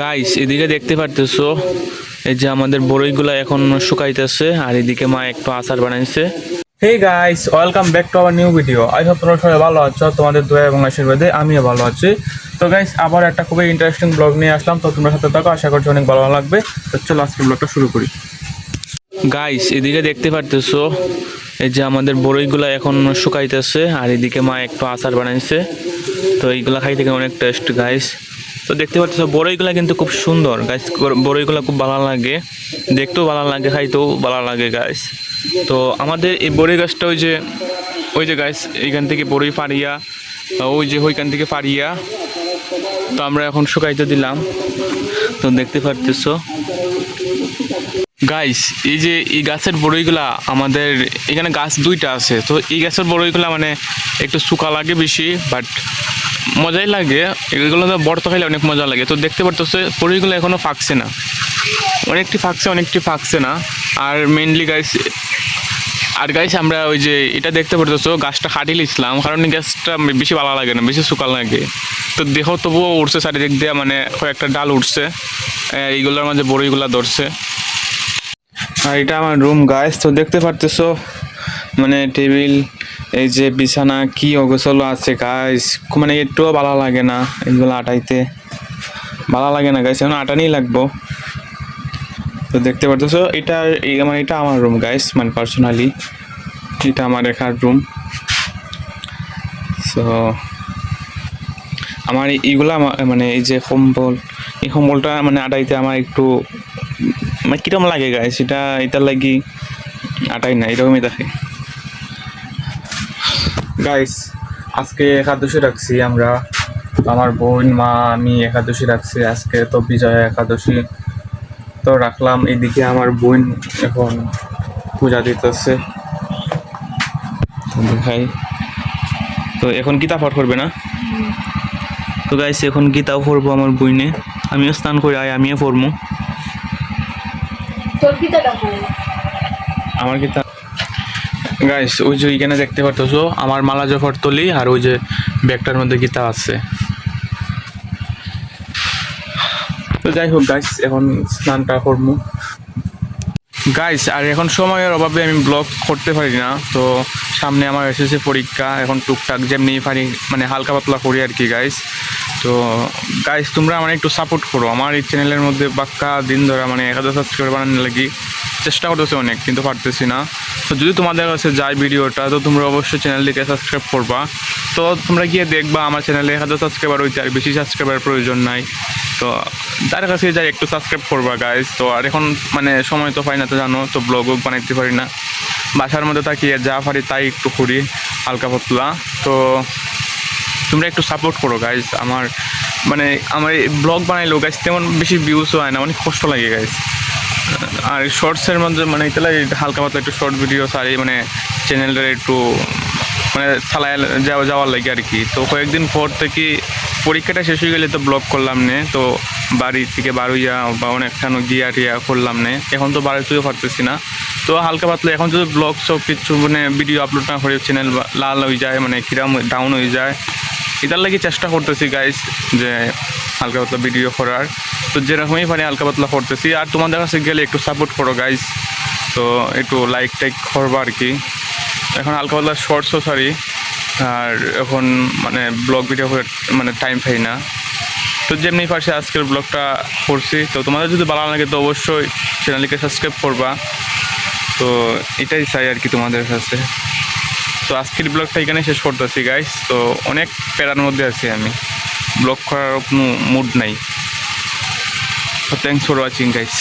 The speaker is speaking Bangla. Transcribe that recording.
গাইস এদিকে দেখতে পারতেছো, এই যে আমাদের বড়ইগুলা এখন শুকাইতেছে, আর এদিকে মা একটু আচার বানাইছে। Hey guys welcome back to our new video I hope তোমরা সবাই ভালো আছো, তোমাদের দয়া এবং আশীর্বাদে আমিও ভালো আছি। তো গাইস আবার একটা খুবই ইন্টারেস্টিং ব্লগ নিয়ে আসলাম, তো তোমরা সাথে থাকো, আশা করছি অনেক ভালো লাগবে। তো চলো আজকে ব্লগটা শুরু করি। গাইস এদিকে দেখতে পারতেছো, এই যে আমাদের বড়ইগুলা এখন শুকাইতেছে, আর এদিকে মা একটু আচার বানাইছে। তো এইগুলা খাই থেকে অনেক টেস্ট গাইস তো দেখতে পাচ্ছ, বড়ইগুলা কিন্তু খুব সুন্দর। গাছ বড়ইগুলা খুব ভালো লাগে। দেখতেও ভালো লাগে, খাইতেও ভালো লাগে গাছ তো আমাদের এই বড়ই গাছটা ওই যে ওই যে গাছ এইখান থেকে বড়ই ফাড়িয়া ওই যে ওইখান থেকে ফাড়িয়া, তো আমরা এখন শুকাইতে দিলাম। তো দেখতে পারতেছো গাইস এই যে এই গাছের বড়ইগুলা আমাদের, এখানে গাছ দুইটা আছে। তো এই গাছের বড়ইগুলা মানে একটু শুকা লাগে বেশি বাট মজাই লাগে। এগুলো তো বর্ত খাইলে অনেক মজা লাগে। তো দেখতে পারতেছে, বড়ইগুলো এখনও ফাঁকছে না। অনেকটি ফাঁকছে অনেকটি ফাঁকছে না। আর মেনলি গাইস আর গাইস আমরা ওই যে এটা দেখতে পারতেছো, গাছটা কাটিয়ে লিখলাম কারণ গাছটা বেশি ভালো লাগে না, বেশি শুকাল লাগে। তো দেখো, তবুও উঠছে চারিদিক দিয়ে মানে কয়েকটা ডাল উঠছে এইগুলোর মাঝে বড়ইগুলা ধরছে। আর এটা আমার রুম গাইস তো দেখতে পারতেছো? মানে টেবিল, এই যে বিছানা, কি অগোছল আছে গাইস মানে একটুও ভালো লাগে না এইগুলো আটাইতে। ভালো লাগে না গাইস এখন আটানি লাগবো। তো দেখতে পারতেছো? এটা মানে এটা আমার রুম গাইস মানে পার্সোনালি এটা আমার একার রুম সো আমার এইগুলা মানে এই যে কম্বল, এই কম্বলটা মানে আটাইতে আমার একটু মানে কিরম লাগে গায়ে সেটা এটার লাগি আটাই না এরকমই দেখে। গাইস আজকে একাদশী রাখছি আমরা। আমার বোন মা আমি একাদশী রাখছি। আজকে তো বিজয়া একাদশী। তো রাখলাম এইদিকে আমার বোন এখন পূজা দিতেছে। তো দেখাই তো এখন গীতা পাঠ করবে না? তো গাইস এখন গীতাও পড়ব আমার বইনে আমিও স্নান করে আয় আমিও পড়ব আমার কি গাইস ওই যে ওইখানে দেখতে পারতেছো, আমার মালা জফর তলি আর ওই যে ব্যাগটার মধ্যে গীতা আছে। তো যাই হোক গাইস এখন স্নানটা করব। গাইস আর এখন সময়ের অভাবে আমি ব্লগ করতে পারি না, তো সামনে আমার এসেছে পরীক্ষা, এখন টুকটাক যেমনি পারি মানে হালকা পাতলা করি আর কি গাইস তো গাইস তোমরা মানে একটু সাপোর্ট করো। আমার এই চ্যানেলের মধ্যে বাক্কা দিন ধরা মানে এক হাজার সাবস্ক্রাইবার বানানোর লাগি চেষ্টা করতেছি অনেক, কিন্তু পারতেছি না। তো যদি তোমাদের কাছে যায় ভিডিওটা, তো তোমরা অবশ্যই চ্যানেলটিকে সাবস্ক্রাইব করবা। তো তোমরা গিয়ে দেখবা, আমার চ্যানেলে এক হাজার সাবস্ক্রাইবার হইতে আর বেশি সাবস্ক্রাইবার প্রয়োজন নাই। তো তার কাছে যাই একটু সাবস্ক্রাইব করবা গাইজ তো আর এখন মানে সময় তো পাই না, তো জানো, তো ব্লগও বানাইতে পারি না। বাসার মধ্যে আর যা পারি তাই একটু করি, হালকা পাতলা। তো তোমরা একটু সাপোর্ট করো গাইজ আমার মানে আমার ব্লগ বানাইলেও গাইজ তেমন বেশি ভিউজও হয় না। অনেক কষ্ট লাগে গাইজ আর শর্টসের মধ্যে মানে তাহলে হালকা পাতলা একটু শর্ট ভিডিও সারি মানে চ্যানেলটা একটু মানে চালায় যাওয়া যাওয়ার লাগে আর কি। তো কয়েকদিন পর থেকে পরীক্ষাটা শেষ হয়ে গেলে তো ব্লগ করলাম নে। তো বাড়ি থেকে বারুইয়া বা অনেকখানো গিয়া টিয়া করলাম নে। এখন তো বাড়িতেও পারতেছি না। তো হালকা পাতলা, এখন যদি ব্লগ সব কিছু মানে ভিডিও আপলোড না করে চ্যানেল লাল হয়ে যায় মানে কিরাম ডাউন হয়ে যায় এটার লাগি চেষ্টা করতেছি গাইজ যে হালকা পাতলা ভিডিও করার। তো যেরকমই পারি হালকা পাতলা করতেছি। আর তোমাদের কাছে গেলে একটু সাপোর্ট করো গাইজ তো একটু লাইক টাইক করব আর কি। এখন হালকা পাতলা শর্টসও সারি আর এখন মানে ব্লগ ভিডিও করে মানে টাইম পাই না। তো যেমনি পারছি আজকের ব্লগটা করছি। তো তোমাদের যদি ভালো লাগে তো অবশ্যই চ্যানেলকে সাবস্ক্রাইব করবা। তো এটাই চাই আর কি তোমাদের কাছে। তো আজকের ব্লগটা এখানে শেষ করতেছি গাইস তো অনেক প্যারার মধ্যে আছি আমি। ব্লগ করার কোনো মুড নাই। তো থ্যাংকস ফর ওয়াচিং গাইস